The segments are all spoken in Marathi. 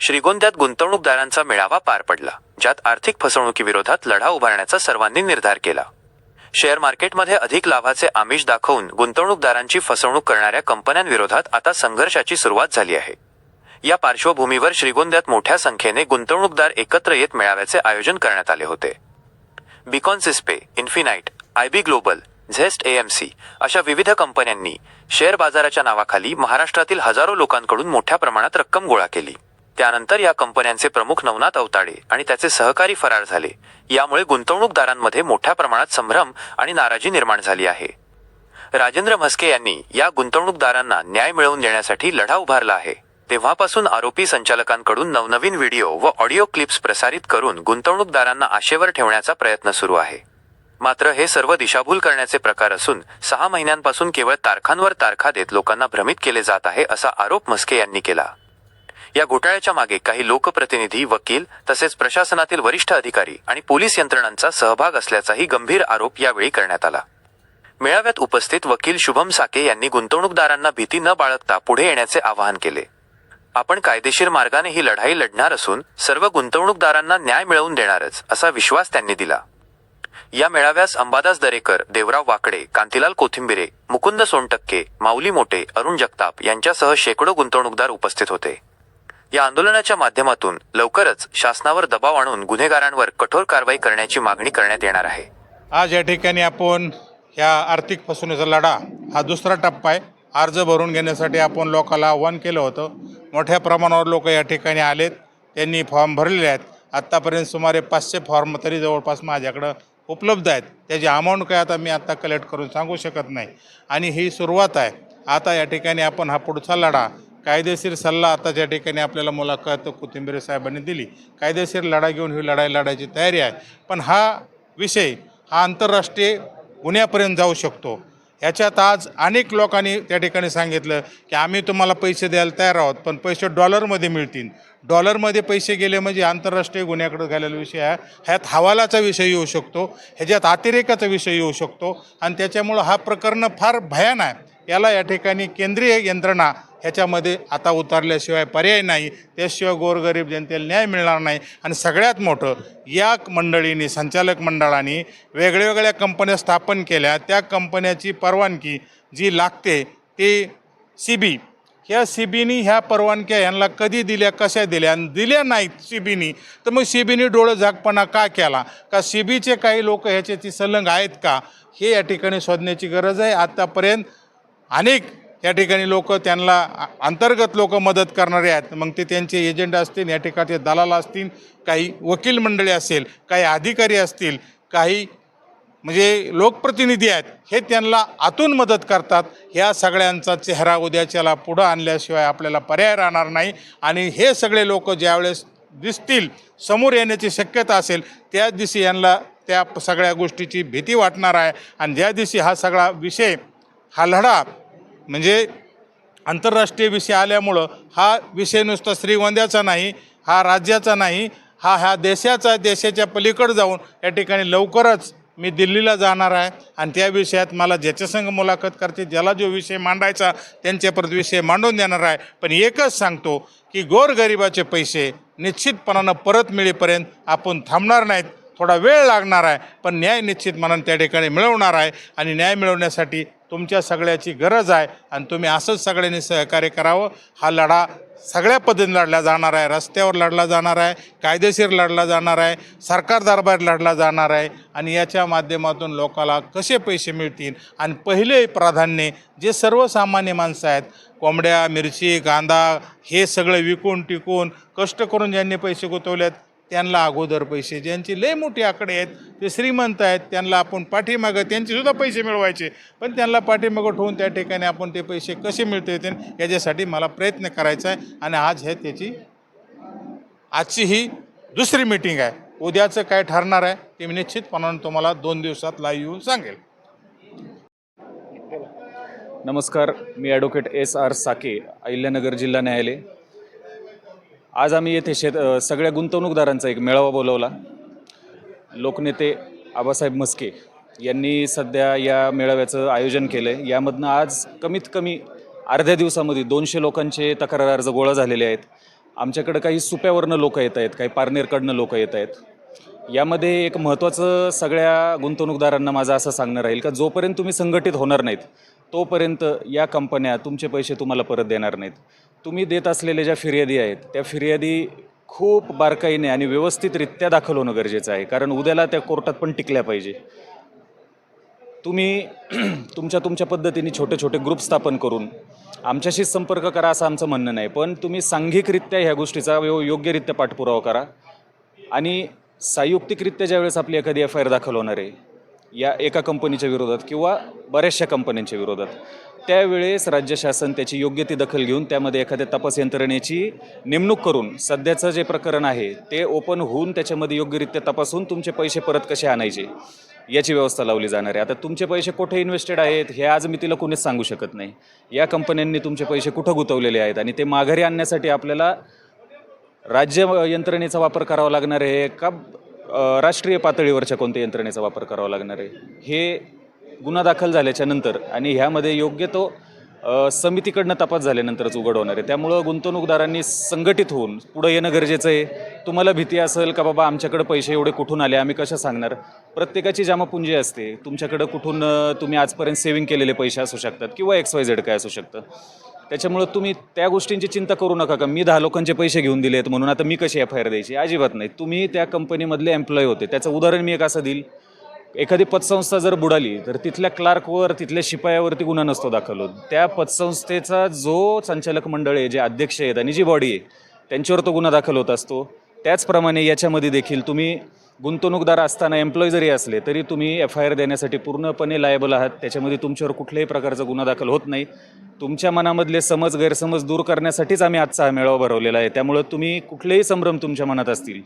श्रीगोंद्यात गुंतवणूकदारांचा मेळावा पार पडला ज्यात आर्थिक फसवणुकीविरोधात लढा उभारण्याचा सर्वांनी निर्धार केला. शेअर मार्केटमध्ये अधिक लाभाचे आमिष दाखवून गुंतवणूकदारांची फसवणूक करणाऱ्या कंपन्यांविरोधात आता संघर्षाची सुरुवात झाली आहे. या पार्श्वभूमीवर श्रीगोंद्यात मोठ्या संख्येने गुंतवणूकदार एकत्र येत मेळाव्याचे आयोजन करण्यात आले होते. बिकॉन सिस्पे infinite IB global zest AMC अशा विविध कंपन्यांनी शेअर बाजाराच्या नावाखाली महाराष्ट्रातील हजारो लोकांकडून मोठ्या प्रमाणात रक्कम गोळा केली. त्यानंतर या कंपन्यांचे प्रमुख नवनाथ अवताडे आणि त्याचे सहकारी फरार झाले. यामुळे गुंतवणूकदारांमध्ये मोठ्या प्रमाणात संभ्रम आणि नाराजी निर्माण झाली आहे. राजेंद्र म्हस्के यांनी या गुंतवणूकदारांना न्याय मिळवून देण्यासाठी लढा उभारला आहे. तेव्हापासून आरोपी संचालकांकडून नवनवीन व्हिडिओ व ऑडिओ क्लिप्स प्रसारित करून गुंतवणूकदारांना आशेवर ठेवण्याचा प्रयत्न सुरू आहे. मात्र हे सर्व दिशाभूल करण्याचे प्रकार असून सहा महिन्यांपासून केवळ तारखांवर तारखा देत लोकांना भ्रमित केले जात आहे असा आरोप म्हस्के यांनी केला. या घोटाळ्याच्या मागे काही लोकप्रतिनिधी वकील तसेच प्रशासनातील वरिष्ठ अधिकारी आणि पोलीस यंत्रणांचा सहभाग असल्याचाही गंभीर आरोप यावेळी करण्यात आला. मेळाव्यात उपस्थित वकील शुभम साके यांनी गुंतवणूकदारांना भीती न बाळगता पुढे येण्याचे आवाहन केले. आपण कायदेशीर मार्गाने ही लढाई लढणार असून सर्व गुंतवणूकदारांना न्याय मिळवून देणारच असा विश्वास त्यांनी दिला. या मेळाव्यास अंबादास दरेकर देवराव वाकडे कांतीलाल कोथिंबिरे मुकुंद सोनटक्के माऊली मोटे अरुण जगताप यांच्यासह शेकडो गुंतवणूकदार उपस्थित होते. या आंदोलनाच्या माध्यमातून लवकरच शासनावर दबाव आणून गुन्हेगारांवर कठोर कारवाई करण्याची मागणी करण्यात येणार आहे. आज या ठिकाणी आपण ह्या आर्थिक फसवणुकीचा लढा हा दुसरा टप्पा आहे. अर्ज भरून घेण्यासाठी आपण लोकांना आव्हान केलं होतं. मोठ्या प्रमाणावर लोक या ठिकाणी आलेत. त्यांनी फॉर्म भरलेले आहेत. आत्तापर्यंत सुमारे पाचशे फॉर्म तरी जवळपास माझ्याकडं उपलब्ध आहेत. त्याची अमाऊंट काय आता मी आत्ता कलेक्ट करून सांगू शकत नाही. आणि ही सुरुवात आहे. आता या ठिकाणी आपण हा पुढचा लढा कायदेशीर सल्ला आता ज्या ठिकाणी आपल्याला मुलाखत कोथिंबीर साहेबांनी दिली कायदेशीर लढा घेऊन ही लढाई लढायची तयारी आहे. पण हा विषय हा आंतरराष्ट्रीय गुन्ह्यापर्यंत जाऊ शकतो. ह्याच्यात आज अनेक लोकांनी त्या ठिकाणी सांगितलं की आम्ही तुम्हाला पैसे द्यायला तयार आहोत पण पैसे डॉलरमध्ये मिळतील. डॉलरमध्ये पैसे गेले म्हणजे आंतरराष्ट्रीय गुन्ह्याकडे झालेला विषय आहे ह्यात हवालाचा विषय येऊ शकतो ह्याच्यात अतिरेकाचा विषय येऊ शकतो आणि त्याच्यामुळं हा प्रकरण फार भयान आहे. याला या ठिकाणी केंद्रीय यंत्रणा ह्याच्यामध्ये आता उतरल्याशिवाय पर्याय नाही. त्याशिवाय गोरगरीब जनतेला न्याय मिळणार नाही. आणि सगळ्यात मोठं या मंडळींनी संचालक मंडळाने वेगळ्या कंपन्या स्थापन केल्या. त्या कंपन्याची परवानगी जी लागते ते सी बी ह्या सी बीनी ह्या परवानग्या यांना कधी दिल्या कशा दिल्या? आणि दिल्या नाहीत सी बीनी तर मग सी बीनी डोळं झाकपणा का केला? का सी बीचे काही लोक ह्याच्याची संलग्न आहेत का? हे या ठिकाणी शोधण्याची गरज आहे. आत्तापर्यंत अनेक या ठिकाणी लोक त्यांना अंतर्गत लोक मदत करणारे आहेत. मग ते त्यांचे एजंट असतील या ठिकाणचे दलाल असतील काही वकील मंडळी असेल काही अधिकारी असतील काही म्हणजे लोकप्रतिनिधी आहेत हे त्यांना आतून मदत करतात. ह्या सगळ्यांचा चेहरा उद्याच्याला पुढं आणल्याशिवाय आपल्याला पर्याय राहणार नाही. आणि हे सगळे लोक ज्यावेळेस दिसतील समोर येण्याची शक्यता असेल त्याच दिवशी यांना त्या सगळ्या गोष्टीची भीती वाटणार आहे. आणि ज्या दिवशी हा सगळा विषय हा लढा म्हणजे आंतरराष्ट्रीय विषय आल्यामुळं हा विषय नुसता श्रीगोंद्याचा नाही हा राज्याचा नाही हा ह्या देशाचा देशाच्या पलीकडे जाऊन या ठिकाणी लवकरच मी दिल्लीला जाणार आहे. आणि त्या विषयात मला ज्याच्यासंग मुलाखत करते ज्याला जो विषय मांडायचा त्यांच्यापर्यंत विषय मांडून देणार आहे. पण एकच सांगतो की गोरगरिबाचे पैसे निश्चितपणानं परत मिळेपर्यंत आपण थांबणार नाहीत. थोडा वेळ लागणार आहे पण न्याय निश्चित मनानं त्या ठिकाणी मिळवणार आहे आणि न्याय मिळवण्यासाठी तुमच्या सगळ्याची गरज आहे आणि तुम्ही असंच सगळ्यांनी सहकार्य करावं. हा लढा सगळ्या पद्धतीने लढला जाणार आहे. रस्त्यावर लढला जाणार आहे कायदेशीर लढला जाणार आहे सरकार दरबार लढला जाणार आहे आणि याच्या माध्यमातून लोकाला कसे पैसे मिळतील आणि पहिले प्राधान्य जे सर्वसामान्य माणसं आहेत कोंबड्या मिरची कांदा हे सगळं विकून टिकून कष्ट करून ज्यांनी पैसे गुंतवलेत त्यांना अगोदर पैसे. ज्यांची लय मोठी आकडे आहेत ते श्रीमंत आहेत त्यांना आपण पाठीमागं त्यांचेसुद्धा पैसे मिळवायचे. पण त्यांना पाठीमागं ठेवून त्या ठिकाणी आपण ते पैसे कसे मिळते येतील याच्यासाठी मला प्रयत्न करायचा आहे. आणि आज हे त्याची आजची ही दुसरी मीटिंग आहे. उद्याचं काय ठरणार आहे ते मी निश्चितपणानं तुम्हाला दोन दिवसात लाईव्ह येऊन सांगेल. नमस्कार मी ॲडव्होकेट एस आर साके अहिल्यानगर जिल्हा न्यायालय. आज आम्ही येथे शेत सगळ्या गुंतवणूकदारांचा एक मेळावा बोलवला. लोकनेते आबासाहेब मस्के यांनी सध्या या मेळाव्याचं आयोजन केलं आहे यामधनं आज कमीत कमी अर्ध्या दिवसामध्ये दोनशे लोकांचे तक्रार अर्ज गोळा झालेले आहेत. आमच्याकडं काही सुप्यावरनं लोकं येत आहेत काही पारनेरकडनं लोकं येत आहेत. यामध्ये एक महत्त्वाचं सगळ्या गुंतवणूकदारांना माझं असं सांगणं राहील का जोपर्यंत तुम्ही संघटित होणार नाहीत तोपर्यंत या कंपन्या तुमचे पैसे तुम्हाला परत देणार नाहीत. तुम्ही देत असलेल्या ज्या फिर्यादी आहेत त्या फिर्यादी खूप बारकाईने आणि व्यवस्थितरित्या दाखल होणं गरजेचं आहे. कारण उद्याला त्या कोर्टात पण टिकल्या पाहिजे. तुम्ही तुमच्या तुमच्या पद्धतीने छोटे छोटे ग्रुप स्थापन करून आमच्याशीच संपर्क करा असं आमचं म्हणणं नाही. पण तुम्ही सांघिकरित्या ह्या गोष्टीचा यो योग्यरित्या पाठपुरावा करा. आणि संयुक्तिकरित्या ज्यावेळेस आपली एखादी एफ आय आर दाखल होणार आहे या एका कंपनीच्या विरोधात किंवा बऱ्याचशा कंपन्यांच्या विरोधात. त्यावेळेस राज्य शासन त्याची योग्य ती दखल घेऊन त्यामध्ये एखाद्या तपास यंत्रणेची नेमणूक करून सध्याचं जे प्रकरण आहे ते ओपन होऊन त्याच्यामध्ये योग्यरित्या तपासून तुमचे पैसे परत कसे आणायचे याची व्यवस्था लावली जाणार आहे. आता तुमचे पैसे कुठे इन्व्हेस्टेड आहेत हे आज मी तिला कोणीच सांगू शकत नाही. या कंपन्यांनी तुमचे पैसे कुठं गुंतवलेले आहेत आणि ते माघारी आणण्यासाठी आपल्याला राज्य यंत्रणेचा वापर करावा लागणार आहे का राष्ट्रीय पातळीवरच्या कोणत्या यंत्रणेचा वापर करावा लागणार आहे? हे गुन्हा दाखल झाल्याच्यानंतर आणि ह्यामध्ये योग्य तो समितीकडनं तपास झाल्यानंतरच उघड होणार आहे. त्यामुळं गुंतवणूकदारांनी संघटित होऊन पुढं येणं गरजेचं आहे. तुम्हाला भीती असेल का बाबा आमच्याकडे पैसे एवढे कुठून आले? आम्ही कसं सांगणार? प्रत्येकाची जमापुंजी असते. तुमच्याकडं कुठून तुम्ही आजपर्यंत सेव्हिंग केलेले पैसे असू शकतात किंवा एक्स वाय झेड काय असू शकतं. त्याच्यामुळं तुम्ही त्या गोष्टींची चिंता करू नका का? मी दहा लोकांचे पैसे घेऊन दिलेत म्हणून आता मी कशी एफ आय आर द्यायची? अजिबात नाही. तुम्ही त्या कंपनीमधले एम्प्लॉय होते. त्याचं उदाहरण मी एक असं देईल. एखादी पतसंस्था जर बुडाली तर तिथल्या क्लार्कवर तिथल्या शिपायावरती गुन्हा नसतो दाखल होत त्या पतसंस्थेचा जो संचालक मंडळ आहे जे अध्यक्ष आहेत आणि जी बॉडी आहे त्यांच्यावर तो गुन्हा दाखल होत असतो. त्याचप्रमाणे याच्यामध्ये देखील तुम्ही गुंतवणूकदार असताना एम्प्लॉय जरी असले तरी तुम्ही एफ आय आर देण्यासाठी पूर्णपणे लायबल आहात. त्याच्यामध्ये तुमच्यावर कुठल्याही प्रकारचा गुन्हा दाखल होत नाही. तुमच्या मनामधले समज गैरसमज दूर करण्यासाठीच आम्ही आजचा हा मेळावा भरवलेला आहे. त्यामुळं तुम्ही कुठलेही संभ्रम तुमच्या मनात असतील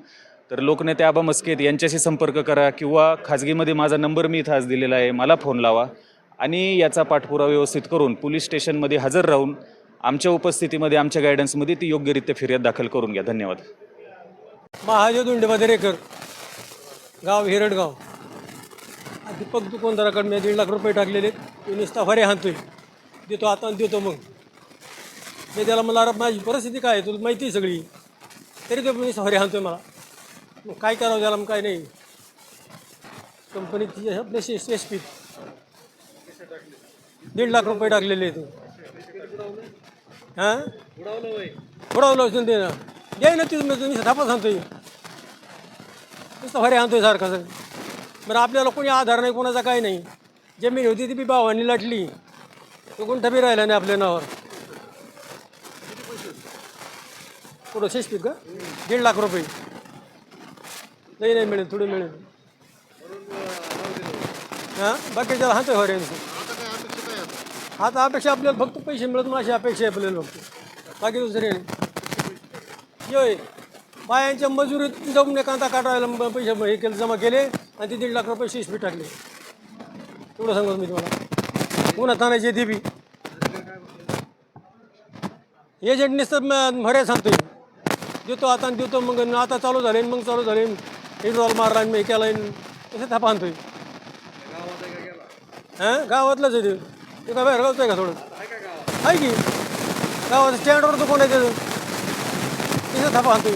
तर लोकनेते आबा मस्केत यांच्याशी संपर्क करा किंवा खाजगीमध्ये माझा नंबर मी इथं आज दिलेला आहे मला फोन लावा. आणि याचा पाठपुरावा व्यवस्थित करून पोलीस स्टेशनमध्ये हजर राहून आमच्या उपस्थितीमध्ये आमच्या गायडन्समध्ये ती योग्यरित्या फिर्याद दाखल करून घ्या. धन्यवाद. महादेव दोंडे गाव हिरडगाव. दीपक दुकानदाराकडे मी दीड लाख रुपये टाकलेले. तो नुसता फरे हाणतोय. देतो आता देतो मग. मी त्याला मला माझी परिस्थिती काय आहे? तुला माहिती आहे सगळी. तरी तो नुसता फरे हाणतोय मला. मग काय करावं त्याला मग काय नाही. कंपनीत आपले एस एस पी दीड लाख रुपये टाकलेले तू हां? बुडावलं असून ते ना. द्याय ना तिथून मी थापा सांगतोय नुसतं फरे आणतोय सारखं सर बरं आपल्याला कोणी आधार नाही कोणाचा काही नाही. जमीन होती ती बी भावानी लाटली. तो कोणता बी राहिला नाही आपल्या नावावर. कुठं शेषपीत का? दीड लाख रुपये. नाही नाही मिळेल थोडं मिळेल. हां? बाकी त्याला हो फरे आता अपेक्षा आपल्याला फक्त पैसे मिळत मग अशी अपेक्षा आहे आपल्याला फक्त. बाकी दुसरे नाही. बायांच्या मजुरीत जाऊन कांदा काढायला पैसे हे केले जमा केले आणि ते दीड लाख रुपये शीश बी टाकले. एवढं सांगतो मी तुम्हाला. पुन्हा तानाची ते बी एजंट तर म- भऱ्या सांगतोय. देतो आता आणि देतो मग न आता चालू झाले मग चालू झाले. हिडरॉल मारला आणि मग हे केला तसं थापा आणतोय. हां? गावातलंच आहे ते. का काय बाहेर गावचं आहे का थोडं? आहे की. गावात स्टँडवर तर कोण आहे त्याचं तिथं थापा आणतोय.